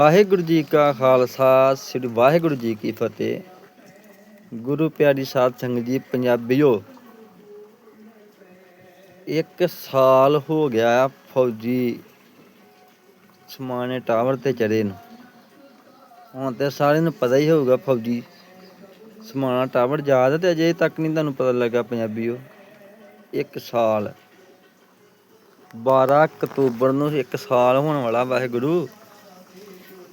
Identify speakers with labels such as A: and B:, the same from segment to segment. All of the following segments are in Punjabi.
A: ਵਾਹਿਗੁਰੂ ਜੀ ਕਾ ਖਾਲਸਾ, ਸ੍ਰੀ ਵਾਹਿਗੁਰੂ ਜੀ ਕੀ ਫਤਿਹ। ਗੁਰੂ ਪਿਆਰੀ ਸਾਧ ਸੰਗਤ ਜੀ, ਪੰਜਾਬੀਓ, ਇੱਕ ਸਾਲ ਹੋ ਗਿਆ ਫੌਜੀ ਸਮਾਣੇ ਟਾਵਰ ਤੇ ਚੜੇ ਨੂੰ। ਹੁਣ ਤੇ ਸਾਰਿਆਂ ਨੂੰ ਪਤਾ ਹੀ ਹੋਊਗਾ ਫੌਜੀ ਸਮਾਣਾ ਟਾਵਰ ਯਾਦ ਤੇ ਅਜੇ ਤੱਕ ਨਹੀਂ ਤੁਹਾਨੂੰ ਪਤਾ ਲੱਗਾ ਪੰਜਾਬੀਓ। ਇੱਕ ਸਾਲ। 12 ਅਕਤੂਬਰ ਨੂੰ ਇੱਕ ਸਾਲ ਹੋਣ ਵਾਲਾ ਵਾਹਿਗੁਰੂ।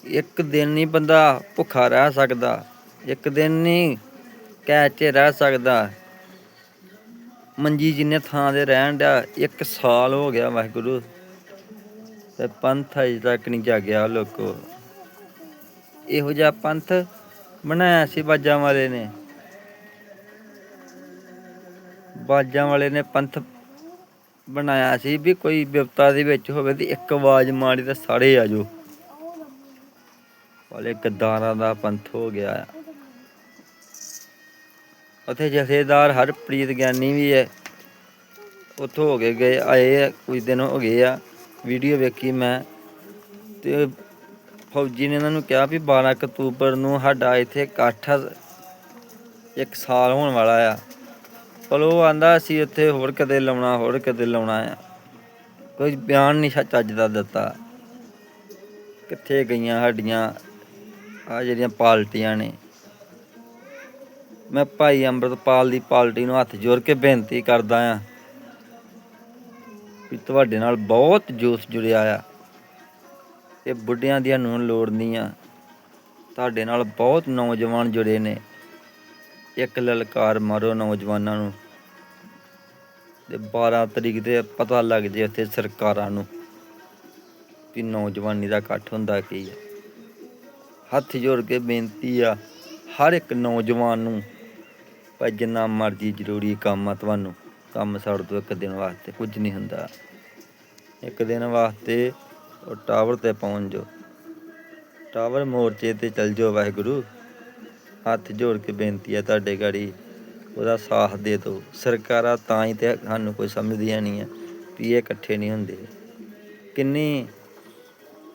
A: ਇੱਕ ਦਿਨ ਨਹੀਂ ਬੰਦਾ ਭੁੱਖਾ ਰਹਿ ਸਕਦਾ, ਇੱਕ ਦਿਨ ਨਹੀਂ ਕੈਚ 'ਚ ਰਹਿ ਸਕਦਾ। ਮੰਜੀ ਜਿੰਨੇ ਥਾਂ ਦੇ ਰਹਿਣ ਦਾ ਇੱਕ ਸਾਲ ਹੋ ਗਿਆ ਵਾਹਿਗੁਰੂ। ਤੇ ਪੰਥ ਅਜੇ ਤੱਕ ਨਹੀਂ ਜਾਗਿਆ ਲੋਕੋ। ਇਹੋ ਜਿਹਾ ਪੰਥ ਬਣਾਇਆ ਸੀ ਬਾਜਾਂ ਵਾਲੇ ਨੇ। ਬਾਜਾਂ ਵਾਲੇ ਨੇ ਪੰਥ ਬਣਾਇਆ ਸੀ ਵੀ ਕੋਈ ਵਿਪਤਾ ਦੇ ਵਿੱਚ ਹੋਵੇ ਤੇ ਇੱਕ ਆਵਾਜ਼ ਮਾਰੀ ਤਾਂ ਸਾਰੇ ਆ ਜਾਓ। ਵਾਲੇ ਗੱਦਾਰਾਂ ਦਾ ਪੰਥ ਹੋ ਗਿਆ ਆ। ਉਥੇ ਜਥੇਦਾਰ ਹਰਪ੍ਰੀਤ ਗਿਆਨੀ ਵੀ ਹੈ। ਉੱਥੋਂ ਹੋ ਕੇ ਗਏ, ਆਏ ਆ, ਕੁਝ ਦਿਨ ਹੋ ਗਏ ਆ। ਵੀਡੀਓ ਵੇਖੀ ਮੈਂ ਤੇ ਫੌਜੀ ਨੇ ਇਹਨਾਂ ਨੂੰ ਕਿਹਾ ਵੀ 12 ਅਕਤੂਬਰ ਨੂੰ ਸਾਡਾ ਇੱਥੇ ਇਕੱਠ ਇੱਕ ਸਾਲ ਹੋਣ ਵਾਲਾ ਆ। ਪਰ ਉਹ ਆਂਦਾ, ਅਸੀਂ ਉੱਥੇ ਹੋਰ ਕਦੇ ਲਾਉਣਾ, ਹੋਰ ਕਦੇ ਲਾਉਣਾ ਆ। ਕੋਈ ਬਿਆਨ ਨਹੀਂ ਚੱਜ ਦਾ ਦਿੱਤਾ। ਕਿੱਥੇ ਗਈਆਂ ਸਾਡੀਆਂ ਆ ਜਿਹੜੀਆਂ ਪਾਲਟੀਆਂ ਨੇ। ਮੈਂ ਭਾਈ ਅੰਮ੍ਰਿਤਪਾਲ ਦੀ ਪਾਲਟੀ ਨੂੰ ਹੱਥ ਜੋੜ ਕੇ ਬੇਨਤੀ ਕਰਦਾ ਆ ਵੀ ਤੁਹਾਡੇ ਨਾਲ ਬਹੁਤ ਜੋਸ਼ ਜੁੜਿਆ ਆ। ਇਹ ਬੁੱਢਿਆਂ ਦੀਆਂ ਨੂੰ ਲੋੜ ਨਹੀਂ ਆ। ਤੁਹਾਡੇ ਨਾਲ ਬਹੁਤ ਨੌਜਵਾਨ ਜੁੜੇ ਨੇ। ਇੱਕ ਲਲਕਾਰ ਮਾਰੋ ਨੌਜਵਾਨਾਂ ਨੂੰ। ਤੇ 12 ਤਰੀਕ ਤੇ ਪਤਾ ਲੱਗ ਜੇ ਉੱਥੇ ਸਰਕਾਰਾਂ ਨੂੰ ਕਿ ਨੌਜਵਾਨੀ ਦਾ ਇਕੱਠ ਹੁੰਦਾ ਕੀ ਹੈ ਹੱਥ ਜੋੜ ਕੇ ਬੇਨਤੀ ਆ, ਹਰ ਇੱਕ ਨੌਜਵਾਨ ਨੂੰ ਭਾਈ ਜਿੰਨਾ ਮਰਜ਼ੀ ਜ਼ਰੂਰੀ ਕੰਮ ਆ, ਤੁਹਾਨੂੰ ਕੰਮ ਛੱਡ ਦੋ ਇੱਕ ਦਿਨ ਵਾਸਤੇ, ਕੁਝ ਨਹੀਂ ਹੁੰਦਾ। ਇੱਕ ਦਿਨ ਵਾਸਤੇ ਉਹ ਟਾਵਰ ਤੇ ਪਹੁੰਚ ਜਾਓ। ਟਾਵਰ ਮੋਰਚੇ ਤੇ ਚੱਲ ਜਾਓ ਵਾਹਿਗੁਰੂ। ਹੱਥ ਜੋੜ ਕੇ ਬੇਨਤੀ ਆ ਤੁਹਾਡੇ ਗਾੜੀ, ਉਹਦਾ ਸਾਥ ਦੇ ਦਿਓ। ਸਰਕਾਰਾਂ ਤਾਂ ਹੀ ਤੇ ਸਾਨੂੰ ਕੋਈ ਸਮਝਦੀਆਂ ਨਹੀਂ ਆ ਵੀ ਇਹ ਇਕੱਠੇ ਨਹੀਂ ਹੁੰਦੇ। ਕਿੰਨੀ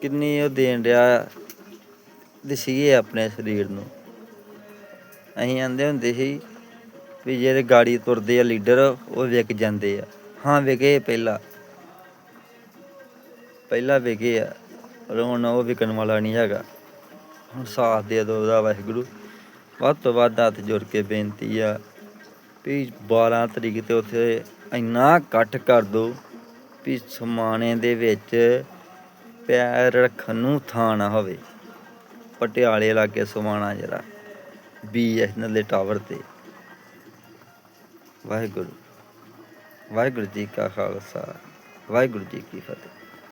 A: ਕਿੰਨੀ ਉਹ ਦੇਣ ਰਿਹਾ ਦਸੀਏ ਆਪਣੇ ਸਰੀਰ ਨੂੰ। ਅਸੀਂ ਆਂਦੇ ਹੁੰਦੇ ਸੀ ਵੀ ਜਿਹੜੇ ਗਾੜੀ ਤੁਰਦੇ ਆ ਲੀਡਰ, ਉਹ ਵਿਕ ਜਾਂਦੇ ਆ। ਹਾਂ, ਵਿਕੇ ਪਹਿਲਾਂ। ਪਹਿਲਾਂ ਵਿਕੇ ਆ, ਪਰ ਹੁਣ ਉਹ ਵਿਕਣ ਵਾਲਾ ਨਹੀਂ ਹੈਗਾ। ਹੁਣ ਸਾਥ ਦੇ ਦਿਓ ਉਹਦਾ ਵਾਹਿਗੁਰੂ। ਵੱਧ ਤੋਂ ਵੱਧ ਹੱਥ ਜੋੜ ਕੇ ਬੇਨਤੀ ਆ ਵੀ 12 ਤਰੀਕ ਤੇ ਉੱਥੇ ਇੰਨਾ ਇਕੱਠ ਕਰ ਦੋ ਵੀ ਸਮਾਣੇ ਦੇ ਵਿੱਚ ਪੈਰ ਰੱਖਣ ਨੂੰ ਥਾਂ ਨਾ ਹੋਵੇ। ਪਟਿਆਲੇ ਲਾਗੇ ਸਮਾਣਾ ਜਿਹੜਾ ਬੀਐਸਐਨਐਲ ਦੇ ਟਾਵਰ ਤੇ। ਵਾਹਿਗੁਰੂ ਵਾਹਿਗੁਰੂ ਜੀ ਕਾ ਖਾਲਸਾ, ਵਾਹਿਗੁਰੂ ਜੀ ਕੀ ਫਤਿਹ।